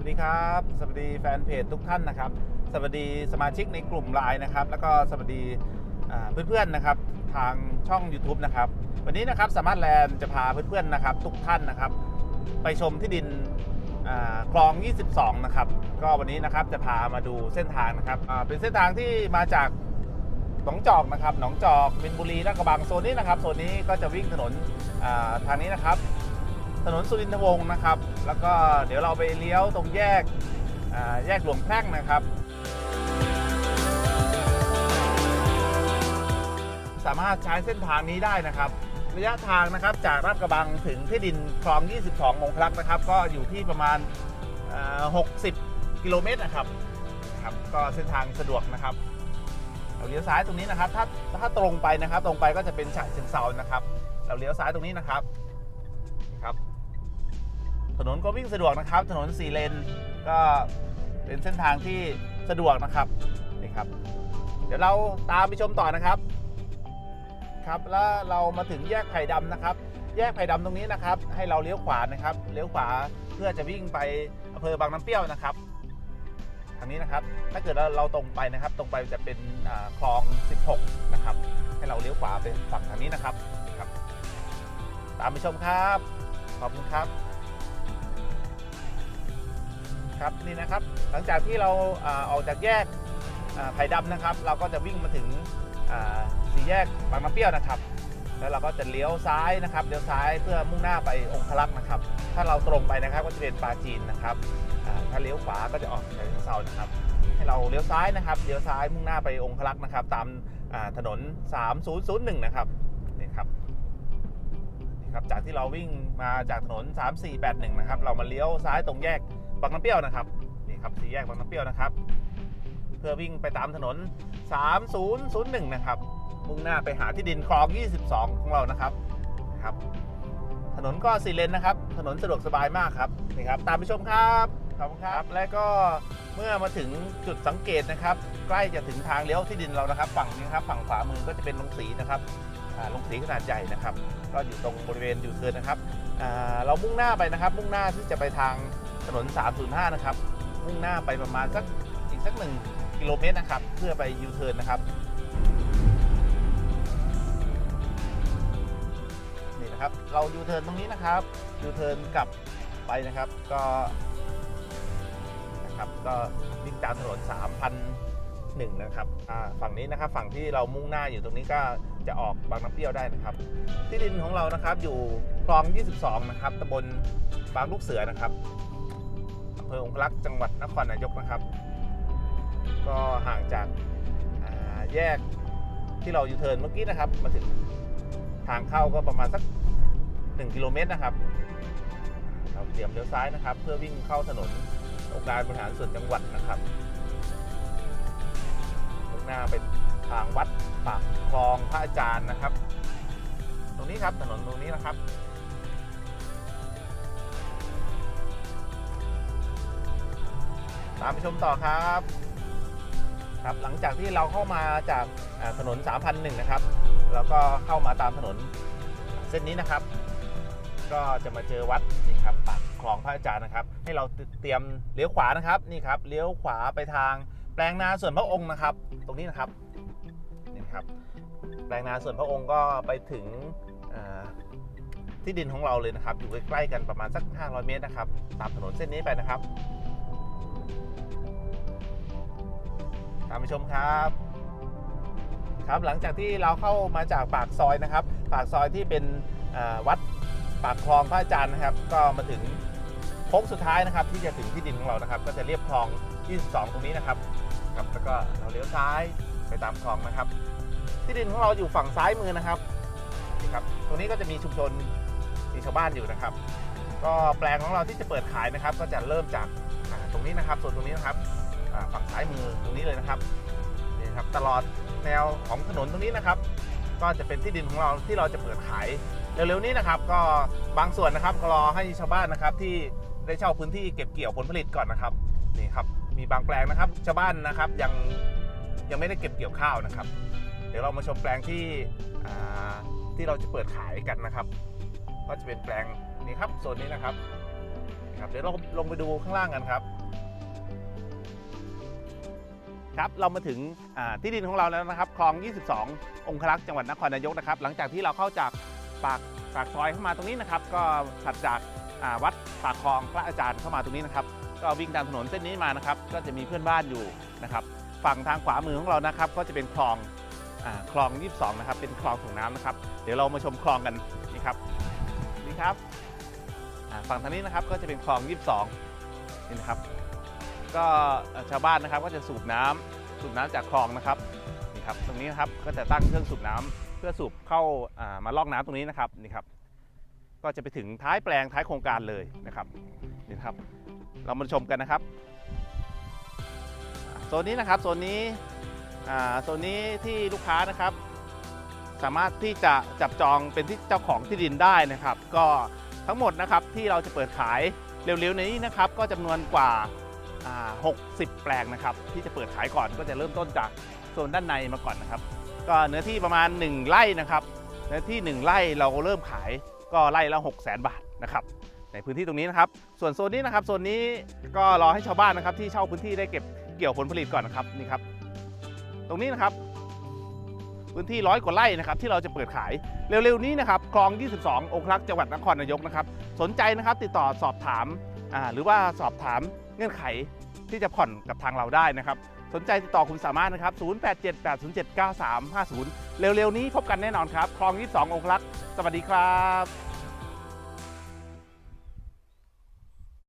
วัสดีครับ สวัสดีแฟนเพจทุกท่านนะครับ สวัสดีสมาชิกในกลุ่มไลน์นะครับ แล้วก็สวัสดีเพื่อนๆนะครับทางช่อง YouTube นะครับ วันนี้นะครับสามารถแลนจะพาเพื่อนๆนะครับ ทุกท่านนะครับ ไปชมที่ดินอ่าคลอง 22 นะครับ ก็วันนี้นะครับจะพามาดูเส้นทางนะครับเป็นเส้นทางที่มาจากหนองจอกนะครับหนองจอกมินบุรีลาดกระบังโซนนี้นะครับโซนนี้ก็จะวิ่งถนนทางนี้นะครับ ถนนสุรินทวงศ์นะครับ แล้วก็เดี๋ยวเราไปเลี้ยวตรงแยกอ่าแยกหลวงแพร่งนะครับ สามารถใช้เส้นทางนี้ได้นะครับ ระยะทางนะครับจากลาดกระบังถึงที่ดินคลอง 22องคลักนะครับ ก็อยู่ที่ประมาณอ่า60 กิโลเมตรนะครับครับ ก็เส้นทางสะดวกนะครับเราเลี้ยวซ้ายตรงนี้นะครับ ถ้าถ้าตรงไปนะครับ ตรงไปก็จะเป็นฉะเชิงเซานะครับ เราเลี้ยวซ้ายตรงนี้นะครับ ถนนก็วิ่งสะดวกนะครับ ถนนสี่เลนก็เป็นเส้นทางที่สะดวกนะครับนี่ครับ เดี๋ยวเราตามไปชมต่อนะครับ ครับแล้วเรามาถึงแยกไผ่ดำนะครับ แยกไผ่ดำตรงนี้นะครับ ให้เราเลี้ยวขวานะครับเลี้ยวขวาเพื่อจะวิ่งไปอำเภอบางน้ำเปรี้ยวนะครับทางนี้นะครับ ถ้าเกิดเราตรงไปนะครับ ตรงไปจะเป็นคลอง 16 นะครับ ให้เราเลี้ยวขวาไปฝั่งทางนี้นะครับครับ ตามไปชมครับ ขอบคุณครับ ครับนี่นะครับหลังจากที่เราอออกจากแยกไผ่ดำนะครับ เราก็จะวิ่งมาถึงสี่แยกบางน้ำเปรี้ยวนะครับ แล้วเราก็จะเลี้ยวซ้ายนะครับเลี้ยวซ้ายเพื่อมุ่งหน้าไปองคลักษ์นะครับ ถ้าเราตรงไปนะครับก็จะเป็นปาจีนนะครับถ้าเลี้ยวขวาก็จะออกจากเซานะครับ ให้เราเลี้ยวซ้ายนะครับเลี้ยวซ้ายมุ่งหน้าไปองคลักษ์นะครับ ตามอ่าถนน 3001 นะครับนี่ครับนี่ครับจากที่เราวิ่งมาจากถนน 3481 นะครับ เรามาเลี้ยวซ้ายตรงแยก บางน้ำเปรี้ยวนะครับนี่ครับสี่แยกบางน้ำเปรี้ยวนะครับ เพื่อวิ่งไปตามถนน 3001 นะครับมุ่งหน้าไปหาที่ดินคลอง 22 ของเรานะครับนะครับ ถนนก็สี่เลนนะครับ ถนนสะดวกสบายมากครับนี่ครับ ตามไปชมครับขอบคุณครับ และก็เมื่อมาถึงจุดสังเกตนะครับ ใกล้จะถึงทางเลี้ยวที่ดินเรานะครับ ฝั่งนี้ครับ ฝั่งขวามือก็จะเป็นโรงสีนะครับอ่าโรงสีขนาดใหญ่นะครับ ก็อยู่ตรงบริเวณยูเทิร์นนะครับอ่าเรามุ่งหน้าไปนะครับ มุ่งหน้าที่จะไปทาง ถนน 305 นะครับ มุ่งหน้าไปประมาณสักอีกสักหนึ่งกิโลเมตรนะครับ เพื่อไปยูเทิร์นนะครับ นี่นะครับ เรายูเทิร์นตรงนี้นะครับยูเทิร์นกลับไปนะครับ ก็นะครับ ก็วิ่งตามถนน 3,001 นะครับฝั่งนี้นะครับ ฝั่งที่เรามุ่งหน้าอยู่ตรงนี้ก็จะออกบางน้ำเปรี้ยวได้นะครับ ที่ดินของเรานะครับอยู่คลอง 22 นะครับตำบลบางลูกเสือนะครับ เภอองคลักษ์จังหวัดนครนายกนะครับ ก็ห่างจากาแยกที่เราอยู่เทินเมื่อกี้นะครับ มาถึงทางเข้าก็ประมาณสัก 1 กิโลเมตรนะครับ เราเตรียมเลี้ยวซ้ายนะครับ เพื่อวิ่งเข้าถนนองค์การบริหารส่วนจังหวัดนะครับมุ่งหน้าไปทางวัดปากคลองพระอาจารย์นะครับ ตรงนี้ครับถนนตรงนี้นะครับ ตามไปชมต่อครับครับ หลังจากที่เราเข้ามาจากอ่าถนน 3,001 นะครับ แล้วก็เข้ามาตามถนนเส้นนี้นะครับ ก็จะมาเจอวัดนี่ครับปากคลองพระอาจารย์นะครับ ให้เราเตรียมเลี้ยวขวานะครับนี่ครับเลี้ยวขวาไปทางแปลงนาส่วนพระองค์นะครับ ตรงนี้นะครับนี่ครับ แปลงนาส่วนพระองค์ก็ไปถึงที่ดินของเราเลยนะครับ อยู่ใกล้ๆกันประมาณสัก 500 เมตรนะครับ ตามถนนเส้นนี้ไปนะครับ ตามไปชมครับครับหลังจากที่เราเข้ามาจากปากซอยนะครับ ปากซอยที่เป็นวัดปากคลองพระอาจารย์นะครับ ก็มาถึงโค้งสุดท้ายนะครับ ที่จะถึงที่ดินของเรานะครับ ก็จะเรียบคลอง 22 ตรงนี้นะครับครับแล้วก็เราเลี้ยวซ้ายไปตามคลองนะครับ ที่ดินของเราอยู่ฝั่งซ้ายมือนะครับนี่ครับ ตรงนี้ก็จะมีชุมชนมีชาวบ้านอยู่นะครับ ก็แปลงของเราที่จะเปิดขายนะครับ ก็จะเริ่มจากตรงนี้นะครับ ส่วนตรงนี้นะครับ ฝั่งซ้ายมือตรงนี้เลยนะครับนี่ครับตลอดแนวของถนนตรงนี้นะครับ ก็จะเป็นที่ดินของเราที่เราจะเปิดขายเร็วๆนี้นะครับ ก็บางส่วนนะครับก็รอให้ชาวบ้านนะครับที่ได้เช่าพื้นที่เก็บเกี่ยวผลผลิตก่อนนะครับนี่ครับมีบางแปลงนะครับชาวบ้านนะครับยังยังไม่ได้เก็บเกี่ยวข้าวนะครับ เดี๋ยวเรามาชมแปลงที่ที่เราจะเปิดขายกันนะครับ ก็จะเป็นแปลงนี่ครับโซนนี้นะครับครับเดี๋ยวเราลงไปดูข้างล่างกันครับ ครับเรามาถึงที่ดินของเราแล้วนะครับ คลอง 22 องครักษ์จังหวัดนครนายกนะครับ หลังจากที่เราเข้าจากปากปากซอยเข้ามาตรงนี้นะครับ ก็ถัดจากาวัดปากคลองพระอาจารย์เข้ามาตรงนี้นะครับ ก็วิ่งตามถนนเส้นนี้มานะครับ ก็จะมีเพื่อนบ้านอยู่นะครับ ฝั่งทางขวามือของเรานะครับ ก็จะเป็นคลองอคลอง 22 นะครับ เป็นคลองส่งน้ำนะครับ เดี๋ยวเรามาชมคลองกันนี่ครับนี่ครับฝั่งทางนี้นะครับก็จะเป็นคลอง 22นี่นะครับ ก็ชาวบ้านนะครับก็จะสูบน้ำสูบน้ำจากคลองนะครับนี่ครับ ตรงนี้นะครับก็จะตั้งเครื่องสูบน้ำเพื่อสูบเข้ามาลอกน้ำตรงนี้นะครับนี่ครับ ก็จะไปถึงท้ายแปลงท้ายโครงการเลยนะครับนี่ครับ เรามาชมกันนะครับโซนนี้นะครับโซนนี้โซนนี้ที่ลูกค้านะครับ สามารถที่จะจับจองเป็นที่เจ้าของที่ดินได้นะครับ ก็ทั้งหมดนะครับที่เราจะเปิดขายเร็วๆนี้นะครับ ก็จำนวนกว่า 60 แปลงนะครับ ที่จะเปิดขายก่อนก็จะเริ่มต้นจากโซนด้านในมาก่อนนะครับ ก็เนื้อที่ประมาณ 1 ไร่นะครับเนื้อที่ 1 ไร่เราเริ่มขายก็ไร่ละ6 0 0 0 0 0 บาทนะครับในพื้นที่ตรงนี้นะครับ ส่วนโซนนี้นะครับโซนนี้ก็รอให้ชาวบ้านนะครับที่เช่าพื้นที่ได้เก็บเกี่ยวผลผลิตก่อนนะครับนี่ครับ ตรงนี้นะครับ พื้นที่ร้อยกว่าไร่นะครับที่เราจะเปิดขายเร็วๆนี้นะครับคลอง 22 องครักษ์จังหวัดนครนายกนะครับ สนใจนะครับติดต่อสอบถามหรือว่าสอบถาม เงื่อนไขที่จะผ่อนกับทางเราได้นะครับ สนใจติดต่อคุณสามารถนะครับ 0878079350 เร็วๆนี้พบกันแน่นอนครับ คลอง 22 องครักษ์สวัสดีครับ